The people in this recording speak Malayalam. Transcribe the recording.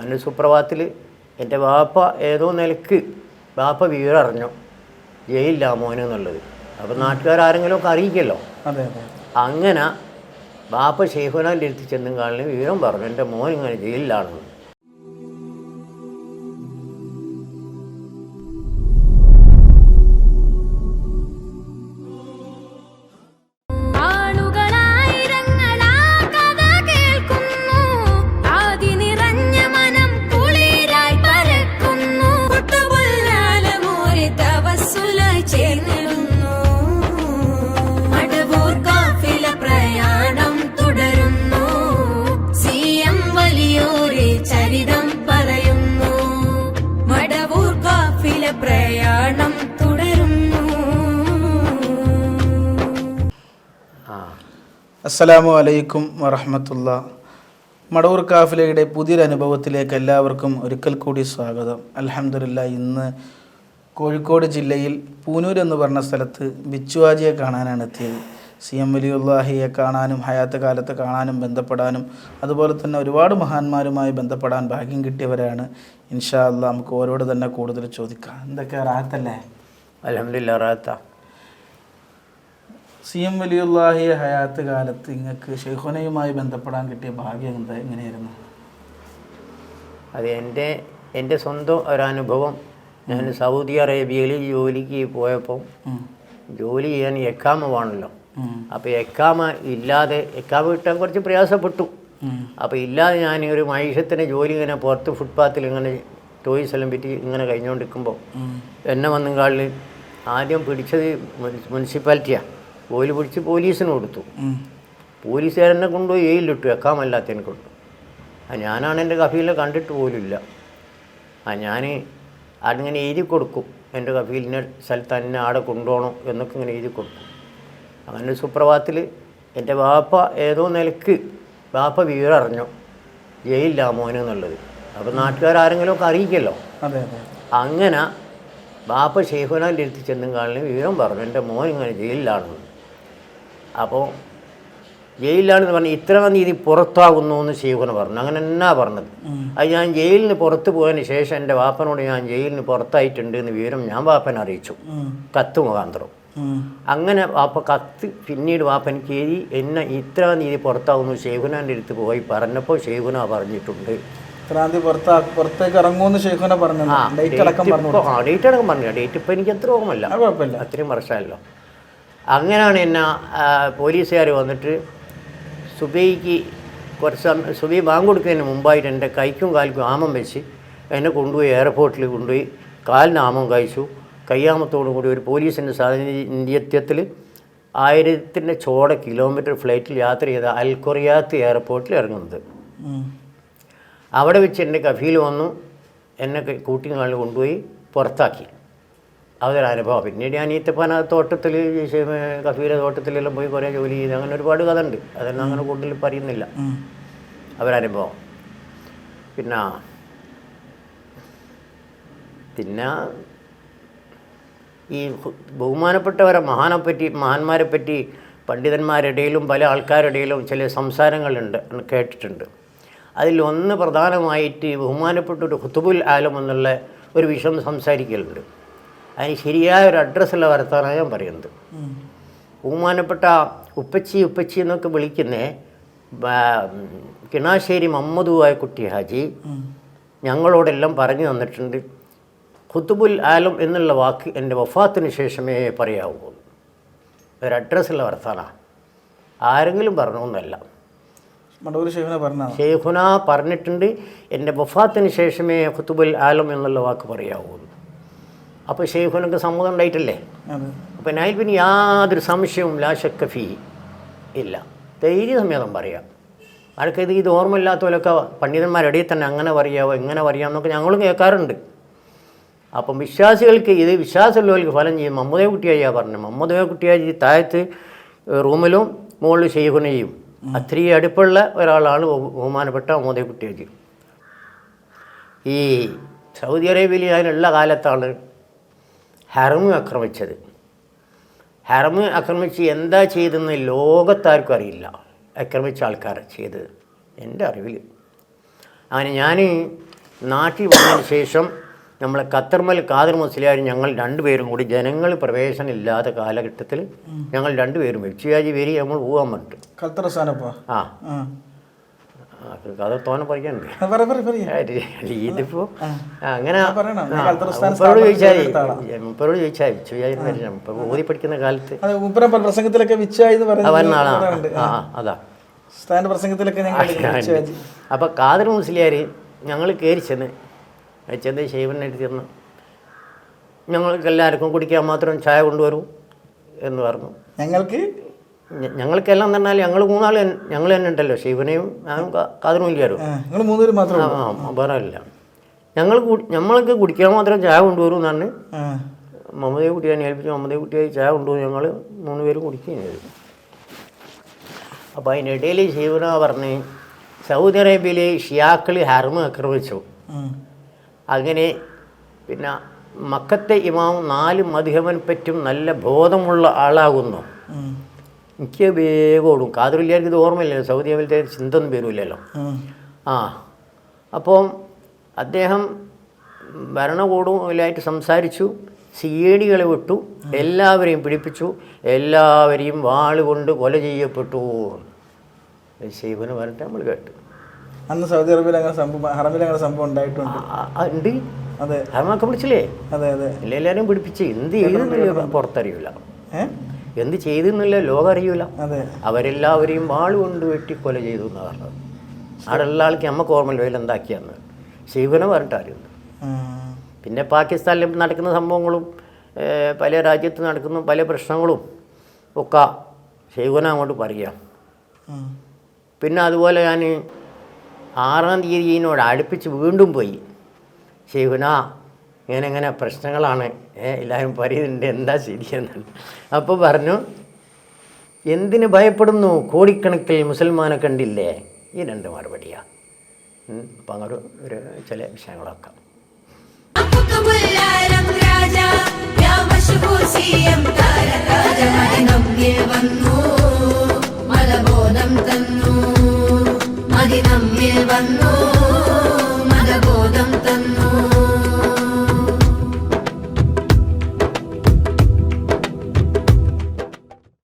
അങ്ങനെ സുപ്രഭാതത്തിൽ എന്റെ ബാപ്പ ഏതോ നിലയ്ക്ക് ബാപ്പ വീടറിഞ്ഞു ജയിലില്ല മോന് എന്നുള്ളത്. അപ്പോൾ നാട്ടുകാരെങ്കിലും ഒക്കെ അറിയിക്കല്ലോ. അങ്ങനെ ബാപ്പ ഷെയ്ഖുനാന്റെ അടുത്ത് ചെന്നും കാണലും വിവരം പറഞ്ഞു. എന്റെ മോൻ ഇങ്ങനെ ജയിലിലാണെന്ന്. അസ്സലാമു അലൈക്കും വറഹമത്തുള്ള. മടവൂർ കാഫിലയുടെ പുതിയൊരു അനുഭവത്തിലേക്ക് എല്ലാവർക്കും ഒരിക്കൽ കൂടി സ്വാഗതം. അലഹമില്ല ഇന്ന് കോഴിക്കോട് ജില്ലയിൽ പൂനൂർ എന്ന് പറഞ്ഞ സ്ഥലത്ത് ബിച്ചുവാജിയെ കാണാനാണ് എത്തിയത്. സി എം വലിയുല്ലാഹിയെ കാണാനും ഹയാത്ത് കാലത്ത് കാണാനും ബന്ധപ്പെടാനും അതുപോലെ തന്നെ ഒരുപാട് മഹാന്മാരുമായി ബന്ധപ്പെടാൻ ഭാഗ്യം കിട്ടിയവരാണ്. ഇൻഷാ അല്ലാ നമുക്ക് ഓരോട് തന്നെ കൂടുതൽ ചോദിക്കാം. എന്തൊക്കെ റാഹത്തല്ലേ? അലഹമില്ല റാത്ത സി എം വലിയുല്ലാഹി ഹയാത്ത് കാലത്ത് നിങ്ങൾക്ക് ഷെയ്ഖുനയുമായി ബന്ധപ്പെടാൻ കിട്ടിയ ഭാഗ്യം എന്താ? എങ്ങനെയായിരുന്നു? അത് എന്റെ എന്റെ സ്വന്തം ഒരനുഭവം. ഞാൻ സൗദി അറേബ്യയിൽ ജോലിക്ക് പോയപ്പോൾ. ജോലി ചെയ്യാൻ എക്കാമ വേണമല്ലോ. അപ്പോൾ എക്കാമ ഇല്ലാതെ എക്കാമ കിട്ടാൻ കുറച്ച് പ്രയാസപ്പെട്ടു. അപ്പോൾ ഇല്ലാതെ ഞാൻ ഒരു മനുഷ്യത്തിന്റെ ജോലി ഇങ്ങനെ പുറത്ത് ഫുട്പാത്തിൽ ഇങ്ങനെ ടോയ്സ് എല്ലാം പറ്റി ഇങ്ങനെ കഴിഞ്ഞുകൊണ്ടിരിക്കുമ്പോൾ എന്നെ വന്നുകാളിൽ ആദ്യം പിടിച്ചത് മുനിസ് മുനിസിപ്പാലിറ്റിയാണ് ഓൽ പിടിച്ച് പോലീസിന് കൊടുത്തു. പോലീസുകാരനെ കൊണ്ടുപോയി ജയിലിലിട്ടു എക്കാമല്ലാത്തതിനെ കൊണ്ട് ആ ഞാനാണ് എന്റെ കഫീലിനെ കണ്ടിട്ട് പോലുമില്ല ആ ഞാൻ അതിങ്ങനെ എഴുതി കൊടുക്കും. എന്റെ കഫീലിന്റെ സ്ഥലത്ത് തന്നെ ആടെ കൊണ്ടുപോകണം എന്നൊക്കെ ഇങ്ങനെ എഴുതി കൊടുക്കും. അങ്ങനെ ഒരു സുപ്രഭാതത്തിൽ എന്റെ ബാപ്പ ഏതോ നിലയ്ക്ക് ബാപ്പ വിവരം അറിഞ്ഞു ജയിലില്ല മോന് എന്നുള്ളത്. അപ്പോൾ നാട്ടുകാരെങ്കിലും ഒക്കെ അറിയിക്കല്ലോ. അങ്ങനെ ബാപ്പ ഷെയ്ഖുനാന്റെ അടുത്ത് ചെന്നും കാലിന് വിവരം പറഞ്ഞു. എന്റെ മോൻ ഇങ്ങനെ ജയിലിലാണെന്ന്. അപ്പോൾ ജയിലിലാണെന്ന് പറഞ്ഞാൽ ഇത്ര നീതി പുറത്താകുന്നു എന്ന് ശിവന് പറഞ്ഞു. അങ്ങനെ എന്നാ പറഞ്ഞത്? അത് ഞാൻ ജയിലിന് പുറത്ത് പോയതിന് ശേഷം എന്റെ വാപ്പനോട് ഞാൻ ജയിലിന് പുറത്തായിട്ടുണ്ട് എന്ന് വിവരം ഞാൻ വാപ്പനെ അറിയിച്ചു. കത്ത് മുഖാന്തരം. അങ്ങനെ വാപ്പ കത്ത് പിന്നീട് വാപ്പനിക്ക് എഴുതി എന്നെ ഇത്ര നീതി പുറത്താകുന്നു ശേഖുനാന്റെ അടുത്ത് പോയി പറഞ്ഞപ്പോൾ ശേഖുന പറഞ്ഞിട്ടുണ്ട്. ക്രാന്തി പുറത്തേക്ക് ഇറങ്ങുമെന്ന് പറഞ്ഞു ഡേറ്റ് അടക്കം പറഞ്ഞു ഡേറ്റ് ഇപ്പോൾ എനിക്ക് എത്ര ഓർമ്മയില്ല. അത്രയും വർഷമല്ലോ അങ്ങനെയാണ് എന്നെ പോലീസുകാർ വന്നിട്ട് സുബൈക്ക് കുറച്ച് സമയം സുബൈ ബാങ്ക് കൊടുക്കുന്നതിന് മുമ്പായിട്ട് എന്റെ കൈക്കും കാൽക്കും ആമം വെച്ച് എന്നെ കൊണ്ടുപോയി എയർപോർട്ടിൽ കൊണ്ടുപോയി കാലിന് ആമം കഴിച്ചു കയ്യാമത്തോടു കൂടി ഒരു പോലീസിന്റെ സാന്നിധ്യത്തിൽ ആയിരത്തിന്റെ ചോട കിലോമീറ്റർ ഫ്ലൈറ്റിൽ യാത്ര ചെയ്ത അൽക്കൊറിയാത്ത് എയർപോർട്ടിൽ ഇറങ്ങുന്നത്. അവിടെ വെച്ച് എന്റെ കഫീൽ വന്നു. എന്നെ കൂട്ടിങ്ങാളിൽ കൊണ്ടുപോയി പുറത്താക്കി. അതൊരു അനുഭവം. പിന്നീട് ഞാൻ ഈത്തപ്പന തോട്ടത്തിൽ കഫീലെ തോട്ടത്തിലെല്ലാം പോയി കുറേ ജോലി ചെയ്ത് അങ്ങനെ ഒരുപാട് കഥ ഉണ്ട് അതൊന്നും അങ്ങനെ കൂടുതൽ പറയുന്നില്ല. അവരനുഭവം പിന്നെ പിന്നെ ഈ ബഹുമാനപ്പെട്ടവരെ മഹാനെ പറ്റി മഹാന്മാരെ പറ്റി പണ്ഡിതന്മാരുടെയിലും പല ആൾക്കാരുടെയിലും ചില സംസാരങ്ങളുണ്ട് കേട്ടിട്ടുണ്ട്. അതിലൊന്ന് പ്രധാനമായിട്ട് ബഹുമാനപ്പെട്ട ഒരു ഹുത്തുബുൽ ആലം എന്നുള്ള ഒരു വിഷയം സംസാരിക്കലുണ്ട്. അതിന് ശരിയായ ഒരു അഡ്രസ്സുള്ള വർത്താനാണ് ഞാൻ പറയുന്നത്. ബഹുമാനപ്പെട്ട ഉപ്പച്ചി ഉപ്പച്ചി എന്നൊക്കെ വിളിക്കുന്നേ കിണാശ്ശേരി മമ്മദുവായ കുട്ടി ഹാജി. ഞങ്ങളോടെല്ലാം പറഞ്ഞു തന്നിട്ടുണ്ട് ഖുത്തുബുൽ ആലം എന്നുള്ള വാക്ക് എന്റെ വഫാത്തിന് ശേഷമേ പറയാവൂ. ഒരു അഡ്രസ്സുള്ള വർത്താനാണ് ആരെങ്കിലും പറഞ്ഞൊന്നല്ല ഷെയ്ഖുന പറഞ്ഞിട്ടുണ്ട് എന്റെ വഫാത്തിന് ശേഷമേ ഖുത്തുബുൽ ആലം എന്നുള്ള വാക്ക് പറയാവൂ. അപ്പോൾ ഷെയ്ഖുനക്ക് സമ്മതം ഉണ്ടായിട്ടില്ലേ? അപ്പോൾ അപ്പം അതിൽ പിന്നെ യാതൊരു സംശയവും ലാശക്കഫി ഇല്ല. ധൈര്യ സമേതം പറയാം. ആൾക്കത് ഇത് ഓർമ്മയില്ലാത്തവരൊക്കെ പണ്ഡിതന്മാരുടെ തന്നെ അങ്ങനെ പറയാവോ ഇങ്ങനെ പറയാമെന്നൊക്കെ ഞങ്ങളും കേൾക്കാറുണ്ട്. അപ്പം വിശ്വാസികൾക്ക് ഇത് വിശ്വാസമുള്ളവർക്ക് ഫലം ചെയ്യും. മമ്മദേ കുട്ടിയായിയാണ് പറഞ്ഞു മമ്മദേ കുട്ടിയായി താഴത്ത് റൂമിലും മുകളിൽ ഷെയ്ഖുനെയും അത്രയും അടുപ്പുള്ള ഒരാളാണ് ബഹുമാനപ്പെട്ട മമ്മദേ കുട്ടിയാജി ഈ സൗദി അറേബ്യയിൽ അതിനുള്ള കാലത്താണ് ഹറമ് ആക്രമിച്ചത്. ഹറമ് ആക്രമിച്ച് എന്താ ചെയ്തെന്ന് ലോകത്താർക്കും അറിയില്ല. ആക്രമിച്ച ആൾക്കാർ ചെയ്തത്. എന്റെ അറിവിൽ. അങ്ങനെ ഞാൻ നാട്ടിൽ വന്നതിന് ശേഷം നമ്മളെ ഖത്തർമൽ ഖാദർ മുസ്ലിയാർ ഞങ്ങൾ രണ്ടുപേരും കൂടി ജനങ്ങൾ പ്രവേശനം ഇല്ലാത്ത കാലഘട്ടത്തിൽ ഞങ്ങൾ രണ്ടുപേരും വെച്ചിയാജി വരി നമ്മൾ പോകാൻ ആ. ആ. അത് തോനെ പറയാനുണ്ട് ആ, പറ പറ പറ ഇതിപ്പോ അങ്ങനെ മുപ്പരോട് ചോദിച്ചാൽ. മുപ്പരോട് ചോദിച്ചാൽ ഓതി പഠിക്കുന്ന കാലത്ത് പ്രസംഗത്തിലൊക്കെ അതാ. പ്രസംഗത്തിലൊക്കെ അപ്പോൾ കാദർ മുസ്ലിയാർ ഞങ്ങൾ കയറി ചെന്ന് ചെന്ന് ശൈവനായിട്ട് ചെന്ന് ഞങ്ങൾക്ക് എല്ലാവർക്കും കുടിക്കാൻ മാത്രം ചായ കൊണ്ടുവരൂ എന്ന് പറഞ്ഞു. ഞങ്ങൾക്ക് ഞങ്ങൾക്കെല്ലാം പറഞ്ഞാൽ ഞങ്ങൾ മൂന്നാൾ ഞങ്ങൾ തന്നെ ഉണ്ടല്ലോ. ശിവനെയും ഞാനും കാതിനും കാദർ ഞങ്ങൾ മൂന്നുപേര് മാത്രമേ ആ ഞങ്ങൾ ഞമ്മൾക്ക് കുടിക്കാൻ മാത്രം ചായ കൊണ്ടുവരും എന്നാണ്. മമതയെ കുട്ടിയെ ഏൽപ്പിച്ച് മമതയെ കുട്ടിയായി ചായ കൊണ്ടുവരും ഞങ്ങൾ മൂന്ന് പേരും കുടിക്കുകയും ചെയ്തു. അപ്പോൾ അതിനിടയിൽ ശിവന പറഞ്ഞ് സൗദി അറേബ്യയിലെ ഷിയാക്കൾ ഹർമ ആക്രമിച്ചു. അങ്ങനെ പിന്നെ മക്കത്തെ ഇമാം നാല് മധുഹവൻ പറ്റും നല്ല ബോധമുള്ള ആളാകുന്നു. എനിക്ക് വേഗം ഓടും കാതറില്ലാർക്ക് ഇത് ഓർമ്മയില്ലല്ലോ സൗദി അറേബ്യയിലത്തെ ചിന്ത ഒന്നും ആ. അപ്പോൾ അദ്ദേഹം ഭരണകൂടവുമായിട്ട് സംസാരിച്ചു. സി എ ഡികളെ വിട്ടു. എല്ലാവരെയും പിടിപ്പിച്ചു. എല്ലാവരെയും വാളുകൊണ്ട് കൊല ചെയ്യപ്പെട്ടു. ശിവന് പറഞ്ഞിട്ട് നമ്മൾ കേട്ടു. അന്ന് സൗദി അറേബ്യയിൽ അങ്ങനെ സംഭവം ഹറമിൽ അങ്ങനെ സംഭവം ഉണ്ടായിട്ടുണ്ട്. ഉണ്ട്. അതെ. ഹർമൊക്കെ പിടിച്ചില്ലേ? അതെ അതെ. എല്ലാവരെയും എല്ലാവരും പിടിപ്പിച്ച്. എന്ത് ചെയ്തെന്നില്ല പുറത്തറിയില്ല ഏ? എന്ത് ചെയ്തു ചെയ്തെന്നില്ല ലോകം അറിയൂല അവരെല്ലാവരെയും വാളുകൊണ്ട് വെട്ടി കൊല ചെയ്തു എന്ന് പറഞ്ഞത്. അവിടെയുള്ള ഉള്ള ആൾക്ക് നമുക്ക് ഓർമ്മയില്ല ഇതിൽ എന്താക്കിയെന്ന് ശിവനെ പറഞ്ഞിട്ട് അറിയുന്നു പിന്നെ പാകിസ്ഥാനിൽ നടക്കുന്ന സംഭവങ്ങളും പല രാജ്യത്ത് നടക്കുന്ന പല പ്രശ്നങ്ങളും ഒക്കെ ശൈവന അങ്ങോട്ട് പറയാം പിന്നെ അതുപോലെ ഞാൻ ആറാം തീയതിനോട് അടുപ്പിച്ച് വീണ്ടും പോയി. ശിവന ഇങ്ങനെ ഇങ്ങനെ പ്രശ്നങ്ങളാണ് എല്ലാവരും പറയുന്നുണ്ട് എന്താ ശരിയെന്നാണ് അപ്പോൾ പറഞ്ഞു എന്തിന് ഭയപ്പെടുന്നു? കോടിക്കണക്കിൽ മുസൽമാനെ കണ്ടില്ലേ? ഈ രണ്ട് മറുപടിയാണ് അപ്പം അങ്ങനെ ഒരു ചില വിഷയങ്ങളൊക്കെ വന്നു. മതബോധം തന്നു. മദിനമ്മിൽ വന്നു.